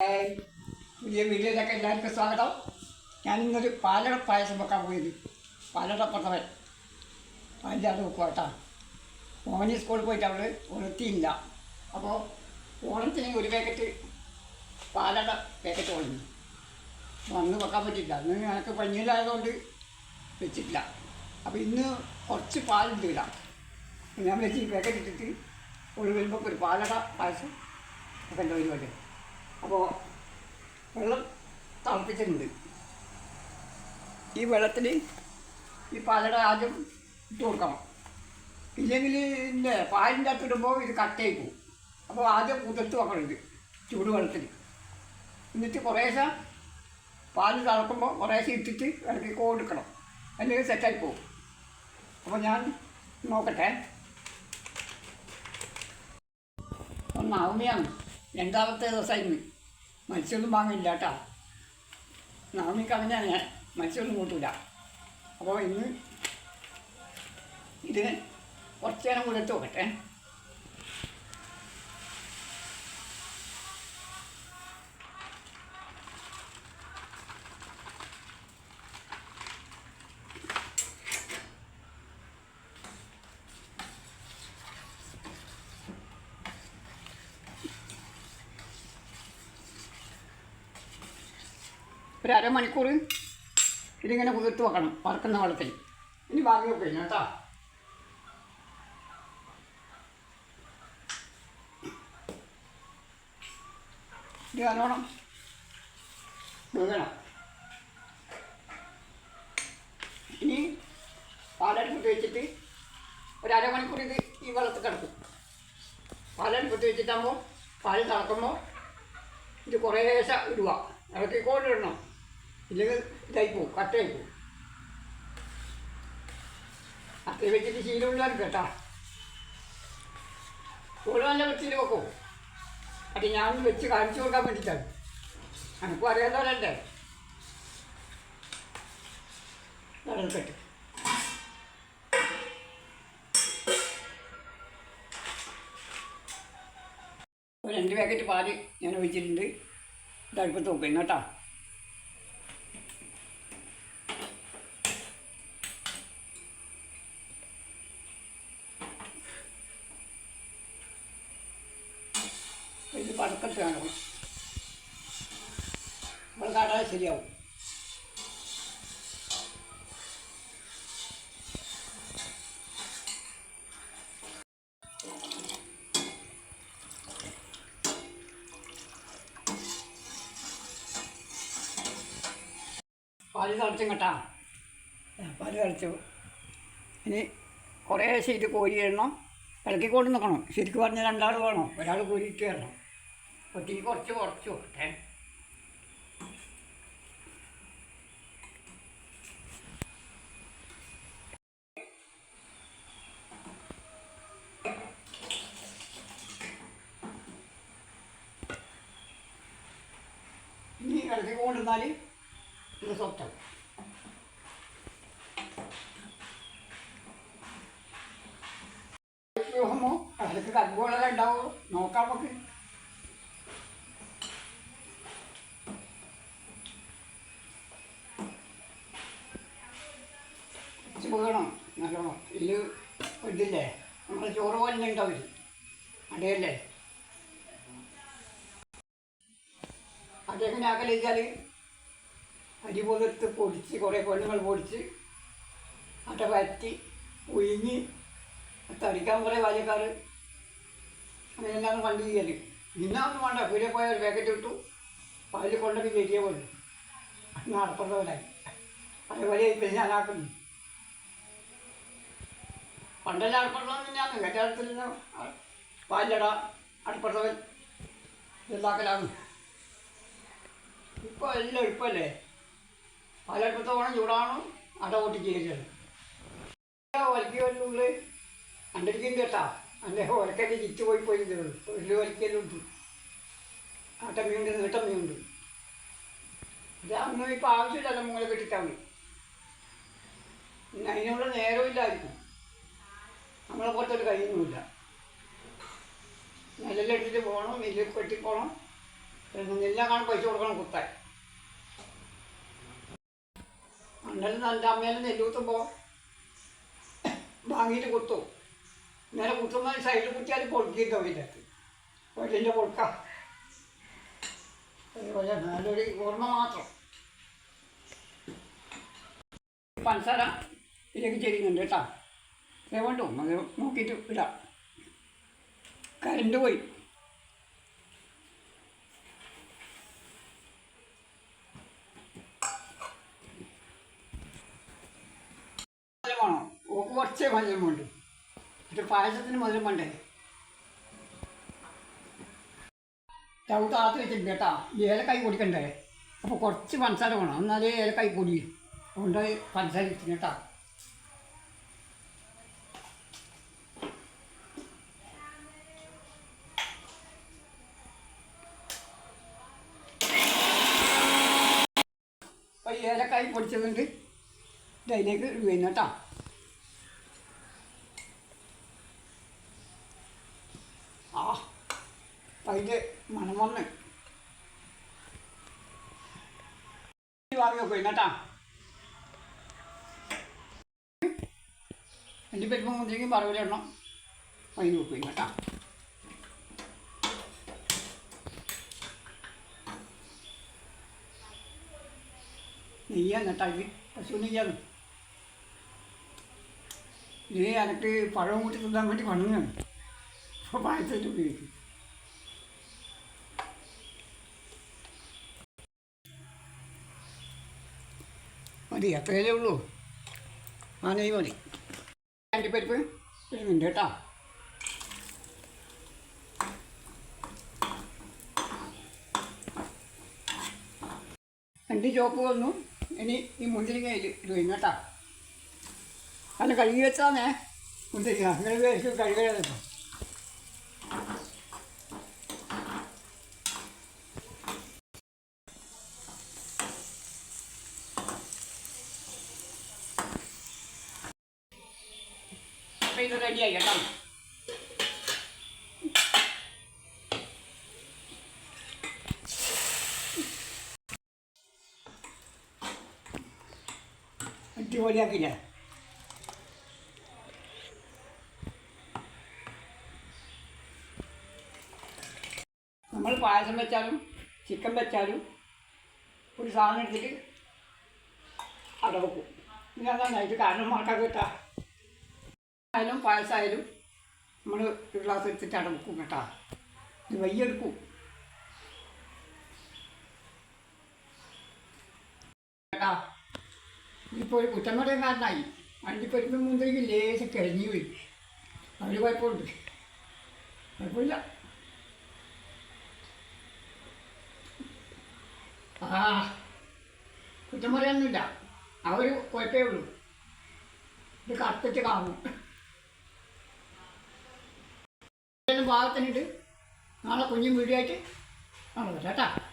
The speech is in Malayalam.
പുതിയ വീഡിയോയിലൊക്കെ എല്ലാവർക്കും സ്വാഗതം. ഞാൻ ഇന്നൊരു പാലട പായസം വെക്കാൻ പോയത് പാലട പത്തവൻ പാലില്ലാതെ വെക്കുക കേട്ടോ. മോനി സ്കൂളിൽ പോയിട്ട് അവൾ ഉണർത്തിയില്ല അപ്പോൾ ഓണത്തിന് ഒരു പാക്കറ്റ് പാലട പാക്കറ്റ് വാങ്ങി വന്ന് വെക്കാൻ പറ്റില്ല അന്ന് ഞങ്ങൾക്ക് പഞ്ഞിലായതുകൊണ്ട് വെച്ചിട്ടില്ല. അപ്പോൾ ഇന്ന് കുറച്ച് പാലുണ്ട് ഇടാം ഞാൻ വെച്ച് ഈ പാക്കറ്റ് ഇട്ടിട്ട് ഒരു വരുമ്പോൾ ഒരു പാലട പായസം ഒക്കെ വരുമല്ലേ അപ്പോൾ വെള്ളം തിളപ്പിച്ചിട്ടുണ്ട് ഈ വെള്ളത്തിൽ ഈ പാലട ആദ്യം ഇട്ട് കൊടുക്കണം. ഇല്ലെങ്കിൽ ഇല്ലേ പാലിന്റെ അകത്ത് ഇടുമ്പോൾ ഇത് കട്ടയായി പോകും. അപ്പോൾ ആദ്യം കുതിർത്ത് വെക്കണം ഇത് ചൂടുവെള്ളത്തിൽ എന്നിട്ട് കുറേശ്ശെ പാൽ തിളക്കുമ്പോൾ കുറേശ്ശെ ഇട്ടിട്ട് ഇറക്കി കൊടുക്കണം. അല്ലെങ്കിൽ സെറ്റായി പോകും. അപ്പോൾ ഞാൻ നോക്കട്ടെ. ഒന്ന് നവമിയാണ് രണ്ടാമത്തെ ദിവസമായിരുന്നു മത്സ്യമൊന്നും വാങ്ങില്ല കേട്ടോ നാമി കളഞ്ഞാൽ ഞാൻ മത്സ്യമൊന്നും കൂട്ടില്ല അപ്പോൾ ഇന്ന് ഇത് കുറച്ച് നേരം കൂടെ എടുത്ത് നോക്കട്ടെ ഒരു അരമണിക്കൂർ ഇതിങ്ങനെ കുതിർത്ത് വെക്കണം വറക്കുന്ന വെള്ളത്തിൽ. ഇനി ബാക്കി വെക്കില്ല കേട്ടോ. ഇത് നല്ലോണം വേകണം. ഇനി പാലടുപ്പത്ത് വെച്ചിട്ട് ഒരു അരമണിക്കൂർ ഇത് ഈ വെള്ളത്തിൽ കിടക്കും. പാലടുപ്പത്ത് വെച്ചിട്ടാകുമ്പോൾ പാൽ തിളക്കുമ്പോൾ ഇത് കുറേശ്ശെ ഇടുക. ഇറക്കിക്കോണ്ടിടണം ഇല്ലെങ്കിൽ ഇതായി പോവും കട്ടയായി പോവും അത്ര വെച്ചിട്ട് ശീലമുള്ളവർക്ക് കേട്ടാ. ഓരോ വൃത്തിയിൽ വെക്കും. അത് ഞാൻ വെച്ച് കാണിച്ചു കൊടുക്കാൻ വേണ്ടിയിട്ടാണ്. എനിക്കും രണ്ട് പാക്കറ്റ് പാൽ ഞാൻ ഒഴിച്ചിട്ടുണ്ട്. അടുപ്പത്ത് നോക്കുന്നു കേട്ടോ. ഇത് കാണും നമ്മൾ കാണാതെ ശരിയാവും. പാൽ തിളച്ചും കേട്ടാ? പാൽ തിളച്ചു. ഇനി കുറേശ്ശെ ഇത് കോരി ഇടണം. ഇളക്കിക്കൊണ്ട് നിൽക്കണം. ശരിക്കും പറഞ്ഞാൽ രണ്ടാൾ വേണം. ഒരാൾ കോരിയിട്ട് വരണം. തീ കുറച്ച് കുറച്ച് കൊടുത്തേ ഇനി ഇളക്കിക്കൊണ്ടിരുന്നാൽ ഇത് സ്വത്തം. വ്യൂഹമോ അതിലേക്ക് കമ്പുകളെല്ലാം ഉണ്ടാവുമോ നോക്കാം നമുക്ക്. വീണം നല്ലോണം ഇത് ഇതില്ലേ നമ്മൾ ചോറ് പോലെ ഉണ്ടാവില്ല അടയല്ലേ? അതെങ്ങനെ ആക്കൽ വെച്ചാൽ അരി പുതിർത്ത് പൊടിച്ച് കുറേ കൊല്ലങ്ങൾ പൊടിച്ച് അട്ട പറ്റി ഉയിഞ്ഞ് തടിക്കാൻ കുറേ ബാല്യക്കാർ അങ്ങനെയെല്ലാം കണ്ടു ചെയ്യൽ. ഇന്നാ ഒന്നും വേണ്ട. പീടിയ പോയ ഒരു പാക്കറ്റ് ഇട്ടു. പാലിൽ കൊണ്ടൊക്കെ ചെരിയ പോലെ. നടപ്പുറത്തവരായി അതേപോലെ ഇപ്പം ഞാനാക്കുന്നു പണ്ടെല്ലാം അടുപ്പുള്ളതെന്ന് കല്യാണത്തിൽ നിന്ന് പാലട അടുപ്പുള്ളവൻ ഇതാക്കലാണ് ഇപ്പോൾ എല്ലാം എളുപ്പമല്ലേ പാലടുപ്പത്ത് പോകണം ചൂടാണ് അട കൂട്ടി ചെയ്യുന്നത് ഒലക്കിയുള്ളിൽ അണ്ടരിക്കും കേട്ടാ. അല്ലെ? ഒലക്കന്റെ ചിറ്റ് പോയി പോയി ഉള്ളി ഒലക്കലുണ്ട് ആട്ടമ്മയുണ്ട് നീട്ടമ്മയുണ്ട് അന്നും ഇപ്പോൾ ആവശ്യമില്ലല്ലോ മുങ്ങളെ കിട്ടിട്ടാണ് അതിനുള്ള നേരമില്ലായിരിക്കും നമ്മളെ പോലത്തെ ഒരു കഴിയുന്നുമില്ല നിലയിലെടുത്തിട്ട് പോകണം വലിയ കെട്ടിപ്പോണം നെല്ലാം കാണാൻ പൈസ കൊടുക്കണം കുത്താൻ. അന്നേരം എന്റെ അമ്മേനെ നെല്ലൂത്തുമ്പോൾ വാങ്ങിയിട്ട് കുത്തു. നേരെ കുത്തുന്ന സൈഡിൽ കുത്തിയാൽ പൊളിക്കിട്ടോ ഇതിനകത്ത്. ഒരിന്റെ പൊളുക്ക. അതുപോലെ നല്ലൊരു ഓർമ്മ മാത്രം. പഞ്ചസാര ഇതിലേക്ക് ചെയ്യുന്നുണ്ട് കേട്ടോ. വേണ്ടോ അത് നോക്കിയിട്ട് ഇടാം. കരണ്ട് പോയി ഓക്ക് കുറച്ചേ മധുരം വേണ്ടു പക്ഷെ പായസത്തിന് മധുരം വേണ്ടേ? സ്റ്റൗ താത്ത് വെച്ചിട്ട് കേട്ടാ. ഏലക്കായി പൊടിക്കണ്ടേ? അപ്പോൾ കുറച്ച് പഞ്ചസാര വേണം. എന്നാലേ ഏലക്കായി പൊടി അതുകൊണ്ട് പഞ്ചസാര വെച്ചിട്ട് കേട്ടാ. ഏലക്കായി പൊടിച്ചതുണ്ട് ഇത് അതിലേക്ക് ഇടുന്നു കേട്ടോ. ആ അതിന്റെ മണം വന്ന്. വാങ്ങി കേട്ടാ. എന്റെ പെരുമ്പോ മുന്നേക്കും വറവിലിടണം. അതിന് വെക്കും കേട്ടാ. നെയ്യാണ് ഇത് പശു നെയ്യാണ് ഇത് എനിക്ക് പഴം കൂട്ടി തിന്നാൻ വേണ്ടി പണിയാണ്. അപ്പോൾ പായസമായിട്ട് ഉപയോഗിക്കും മതി അത്രയല്ലേ ഉള്ളൂ. ആ നെയ്യ് മതി. അണ്ടിപ്പരിപ്പ് ഇടുന്നുണ്ട് കേട്ടോ. രണ്ട് ചോപ്പ് വന്നു. ഇനി ഈ മുന്തിരിങ്ങയിൽ ഇടുകയും കേട്ടോ. അല്ല കഴുകി വെച്ചാന്നേ. മുന്തിരിങ്ങ. അങ്ങനെ വേസ്റ്റ് കഴുകരുത് ഇത് റെഡിയായി കേട്ടോ. അടിപൊളിയാക്കില്ലേ നമ്മൾ പായസം വെച്ചാലും ചിക്കൻ വെച്ചാലും ഒരു സാധനം എടുത്തിട്ട് അവിടെ വെക്കും പിന്നെ അതാണ് നൈറ്റ് കാരണം മറക്കാൻ കേട്ടാ ആയാലും പായസമായാലും നമ്മൾ ഒരു ഗ്ലാസ് എടുത്തിട്ട് അടവക്കും വെക്കും കേട്ടാ ഇത് വയ്യെടുക്കും കേട്ടാ ഇപ്പോൾ ഒരു കുറ്റം പറയാൻ കാരണമായി വണ്ടിപ്പരിപ്പ് മുന്തിരിക്ക് ലേശം കഴിഞ്ഞു പോയി. അവർ കുഴപ്പമുണ്ട്. കുഴപ്പമില്ല. ആ കുറ്റം പറയാനൊന്നുമില്ല അവർ കുഴപ്പമേ ഉള്ളൂ. ഇത് കത്തിച്ച് കാണും. ഭാഗത്തിനിട്ട് നാളെ കുഞ്ഞും വീഡിയോ ആയിട്ട് നാളെ കേട്ടോ?